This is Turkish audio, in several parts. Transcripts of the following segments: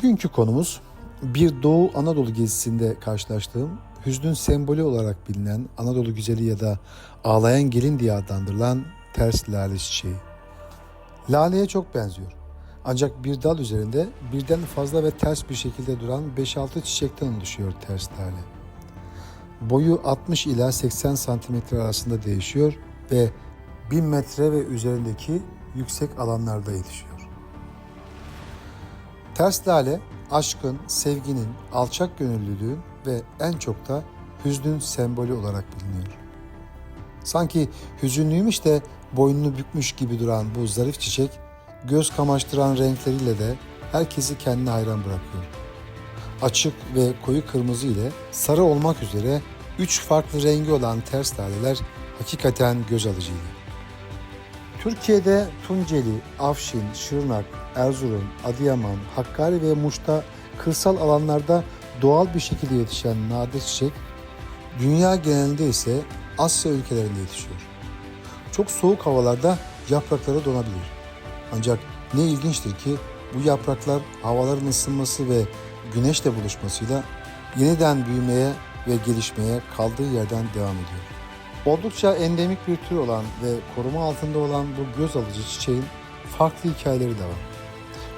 Bugünkü konumuz bir Doğu Anadolu gezisinde karşılaştığım hüznün sembolü olarak bilinen Anadolu güzeli ya da ağlayan gelin diye adlandırılan ters lale çiçeği. Laleye çok benziyor. Ancak bir dal üzerinde birden fazla ve ters bir şekilde duran 5-6 çiçekten oluşuyor ters lale. Boyu 60 ila 80 santimetre arasında değişiyor ve 1000 metre ve üzerindeki yüksek alanlarda yetişiyor. Ters lale, aşkın, sevginin, alçak gönüllülüğün ve en çok da hüznün sembolü olarak biliniyor. Sanki hüzünlüymüş de boynunu bükmüş gibi duran bu zarif çiçek, göz kamaştıran renkleriyle de herkesi kendine hayran bırakıyor. Açık ve koyu kırmızı ile sarı olmak üzere üç farklı rengi olan ters laleler hakikaten göz alıcıydı. Türkiye'de Tunceli, Afşin, Şırnak, Erzurum, Adıyaman, Hakkari ve Muş'ta kırsal alanlarda doğal bir şekilde yetişen nadir çiçek, dünya genelinde ise Asya ülkelerinde yetişiyor. Çok soğuk havalarda yaprakları donabilir. Ancak ne ilginçtir ki bu yapraklar havaların ısınması ve güneşle buluşmasıyla yeniden büyümeye ve gelişmeye kaldığı yerden devam ediyor. Oldukça endemik bir tür olan ve koruma altında olan bu göz alıcı çiçeğin farklı hikayeleri de var.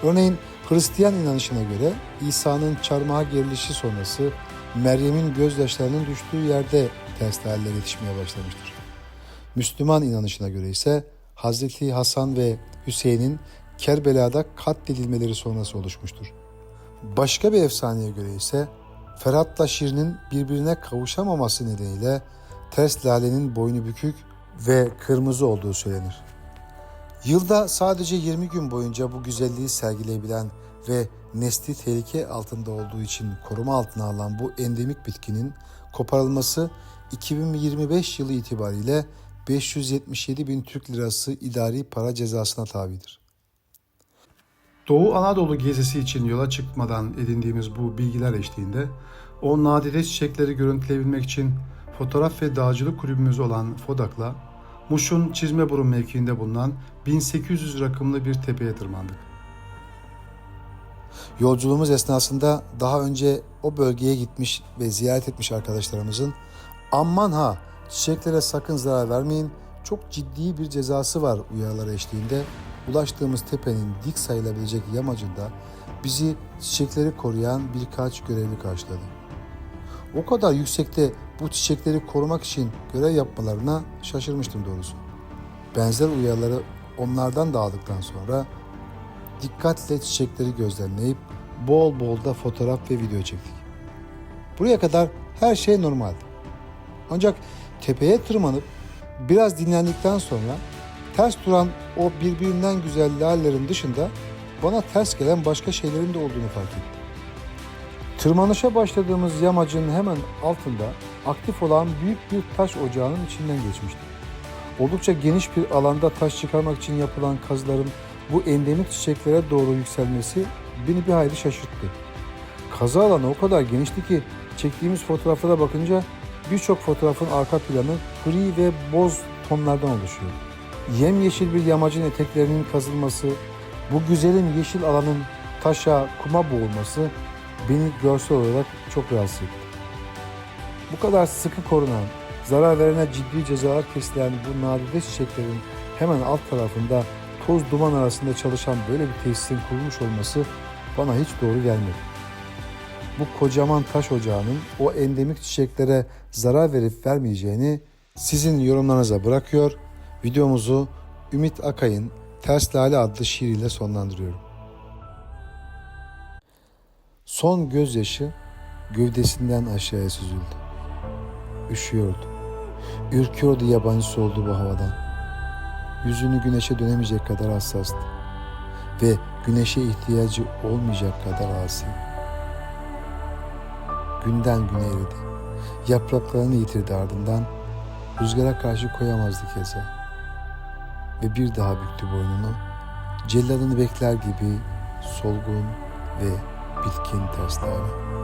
Örneğin Hristiyan inanışına göre İsa'nın çarmıha gerilişi sonrası Meryem'in gözyaşlarının düştüğü yerde ters yetişmeye başlamıştır. Müslüman inanışına göre ise Hazreti Hasan ve Hüseyin'in Kerbela'da katledilmeleri sonrası oluşmuştur. Başka bir efsaneye göre ise Ferhat'la Şirin'in birbirine kavuşamaması nedeniyle ters lalenin boynu bükük ve kırmızı olduğu söylenir. Yılda sadece 20 gün boyunca bu güzelliği sergileyebilen ve nesli tehlike altında olduğu için koruma altına alınan bu endemik bitkinin koparılması 2025 yılı itibariyle 577 bin Türk lirası idari para cezasına tabidir. Doğu Anadolu gezisi için yola çıkmadan edindiğimiz bu bilgiler eşliğinde o nadide çiçekleri görüntüleyebilmek için fotoğraf ve dağcılık kulübümüz olan FODAK'la Muş'un Çizmeburun mevkiinde bulunan 1800 rakımlı bir tepeye tırmandık. Yolculuğumuz esnasında daha önce o bölgeye gitmiş ve ziyaret etmiş arkadaşlarımızın aman ha çiçeklere sakın zarar vermeyin çok ciddi bir cezası var uyarıları eşliğinde ulaştığımız tepenin dik sayılabilecek yamacında bizi çiçekleri koruyan birkaç görevli karşıladı. O kadar yüksekte bu çiçekleri korumak için görev yapmalarına şaşırmıştım doğrusu. Benzer uyarıları onlardan da aldıktan sonra dikkatle çiçekleri gözlemleyip bol bol da fotoğraf ve video çektik. Buraya kadar her şey normaldi. Ancak tepeye tırmanıp biraz dinlendikten sonra ters duran o birbirinden güzel lalelerin dışında bana ters gelen başka şeylerin de olduğunu fark ettim. Tırmanışa başladığımız yamacın hemen altında aktif olan büyük bir taş ocağının içinden geçmiştim. Oldukça geniş bir alanda taş çıkarmak için yapılan kazıların bu endemik çiçeklere doğru yükselmesi beni bir hayli şaşırttı. Kazı alanı o kadar genişti ki çektiğimiz fotoğraflara bakınca birçok fotoğrafın arka planı gri ve boz tonlardan oluşuyor. Yemyeşil bir yamacın eteklerinin kazılması, bu güzelim yeşil alanın taşa, kuma boğulması beni görsel olarak çok rahatsız etti. Bu kadar sıkı korunan, zarar verene ciddi cezalar kesilen bu nadide çiçeklerin hemen alt tarafında toz duman arasında çalışan böyle bir tesisin kurulmuş olması bana hiç doğru gelmedi. Bu kocaman taş ocağının o endemik çiçeklere zarar verip vermeyeceğini sizin yorumlarınıza bırakıyor. Videomuzu Ümit Akay'ın Ters Lale adlı şiiriyle sonlandırıyorum. Son gözyaşı gövdesinden aşağıya süzüldü. Üşüyordu. Ürküyordu yabancı soldu bu havadan. Yüzünü güneşe dönemeyecek kadar hassastı. Ve güneşe ihtiyacı olmayacak kadar asi. Günden güne eridi. Yapraklarını yitirdi ardından. Rüzgara karşı koyamazdı keza. Ve bir daha büktü boynunu. Celladını bekler gibi solgun ve bitkin terslerle.